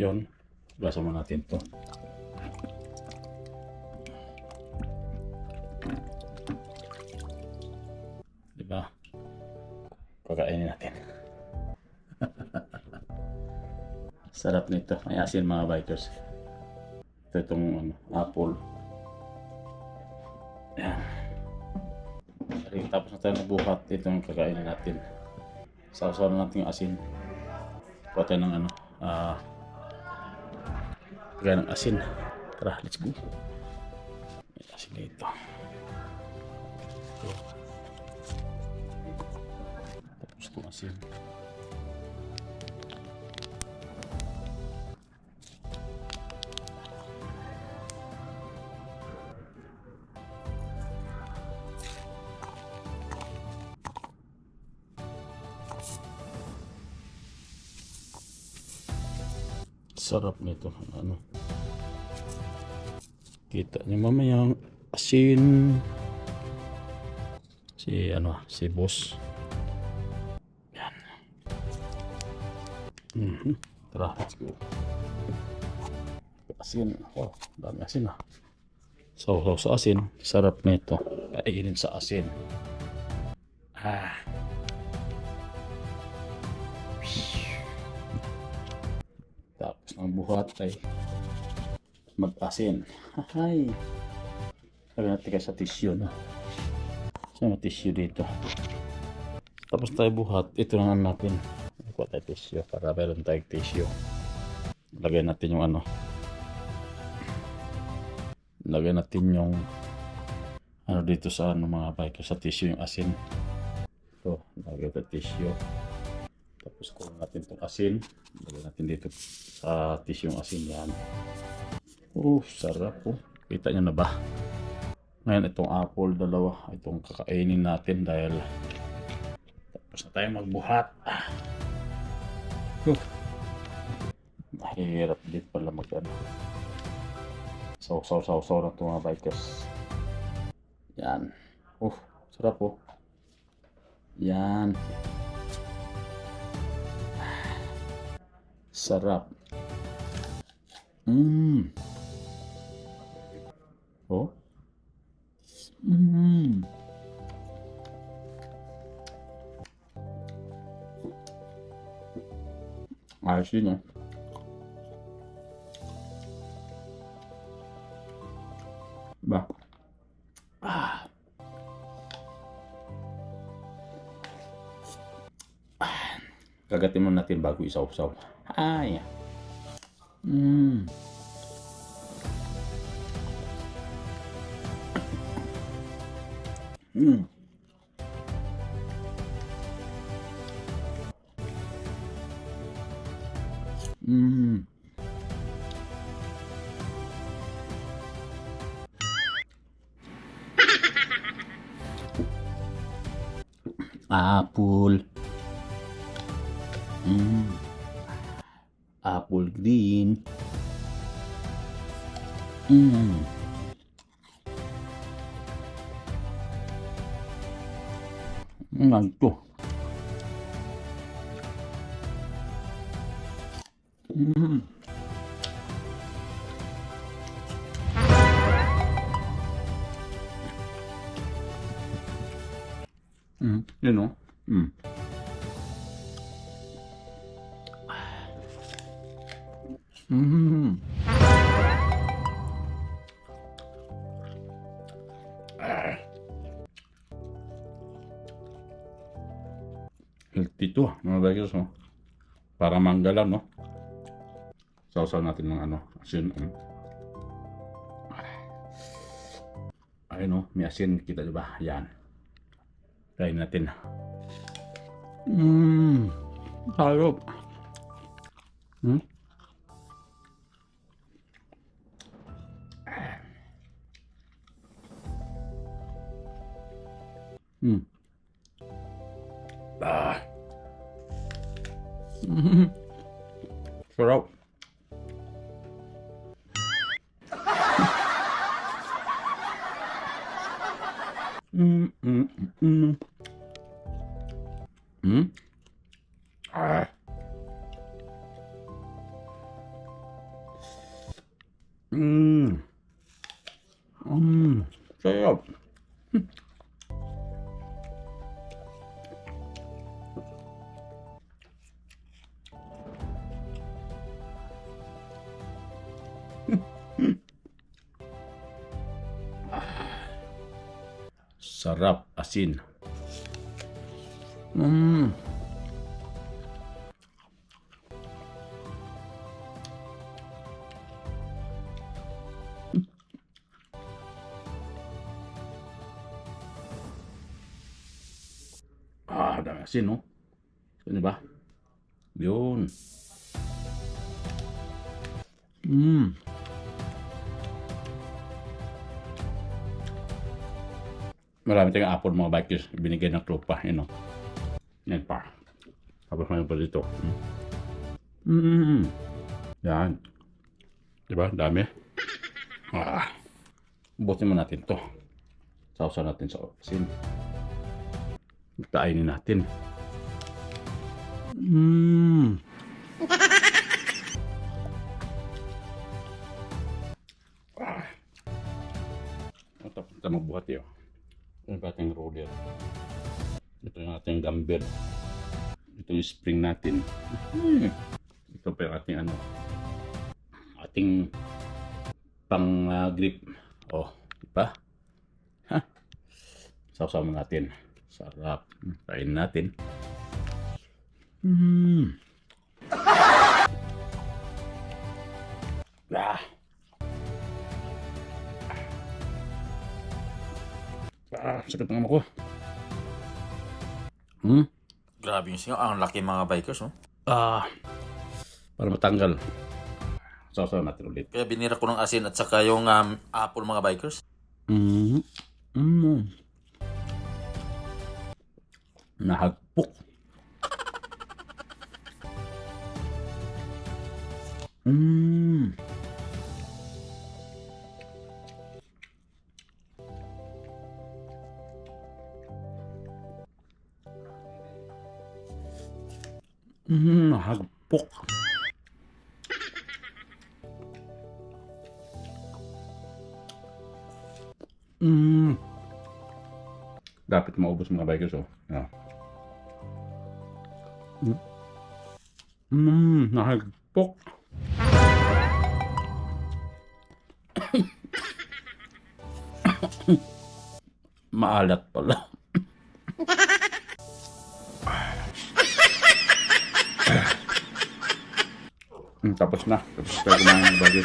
Yun. Gasa mo natin to. Diba? Kakainin natin. Sarap nito. May asin mga bikers. Ito itong ano, apple. Yan. Sari, tapos na tayo nabuhat. Ito yung kakainin natin. Sausaw na natin yung asin. Kuha tayo ng ano. Ah, kaya ng asin. Tara, let's go. May asin dito. Ito. Tapos itong asin. Sarap nito. Ano? Kita niyo mamayang asin. Si ano, si boss. Yan. Mhm. Tara, let's go. Asin. Wow, dami asin ah. So, so sa asin, sarap nito. Kainin sa asin. Ah. Tapos ng buhat ay mag-asin. Hay. Sabi natin kayo sa tissue, no? Sa mga tissue dito. Tapos tayo buhat, ito na natin. Kuha tayo tissue para meron tayong tissue. Lagay natin yung ano. Lagay natin yung ano dito sa ano mga bike sa tissue yung asin. Ito, lagay tayo tissue. Tapos kuha natin itong asin. Lagay natin dito sa tissue yung asin yan. Oh, sarap po. Kita nyo na ba? Ngayon itong apple dalawa. Itong kakainin natin dahil tapos na tayo magbuhat. Ah. Huh. Mahirap din pala mag ano. Saw, saw, saw, saw na itong mga bikers. Yan. Oh, sarap po. Yan. Sarap. Mmm. Oh. Mmm. Ayos yun eh. Ba? Ah. Kagatin mo natin bago isaw-saw. Ay. Mmm. Mmm. Mmm. Apple. Mmm. Apple green. Mmm. Ngon to. Mmm. Mm, you know. Mm. Mm. Healthy to, mga bagay no? Para manggala, no? Sausaw natin ng ano, asin. Um. Ayun, no? May asin, kita diba? Yan. Kain natin. Mmm. Sarap. Hmm? Ừ. À. Sao đâu? Ừ, ừ, ừ. Ừ. ah Ừ. Ừ. Sao đâu? Sarap asin. Mmm. Ah, dami asin, no? Ano ba? Yun. Mmm. Marami tayong apple mga bikers. Binigay ng tropa, you know. Yan pa. Tapos mayroon pa dito. Mm. Yan. Diba? Dami. Ah. Butin mo natin to. Sausaw natin sa asin. Kainin natin. Mmm. ah. Ito magbuhat yun. Ito yung ating roller. Ito yung ating dumbbell. Ito yung spring natin. Hmm. Ito pa yung ating ano. Ating pang ah, grip. Oh, di ba? Ha? Sausaw natin. Sarap. Kain natin. Hmm. Ah. Ah, sakit ng ano ko. Hmm? Grabe yung singaw. Ang laki mga bikers, oh. Ah. Para matanggal. Sausaw natin ulit. Kaya binira ko ng asin at saka yung um, apple mga bikers. Mm. Mm. Nahagpok. Mm. Mm, nahagpok. Mm. Dapat maubos mga bikers, oh. Yeah. Mm. Mm, nahagpok. Maalat pala. Mm, Tapos na. Tapos tayo kumain ng bagay.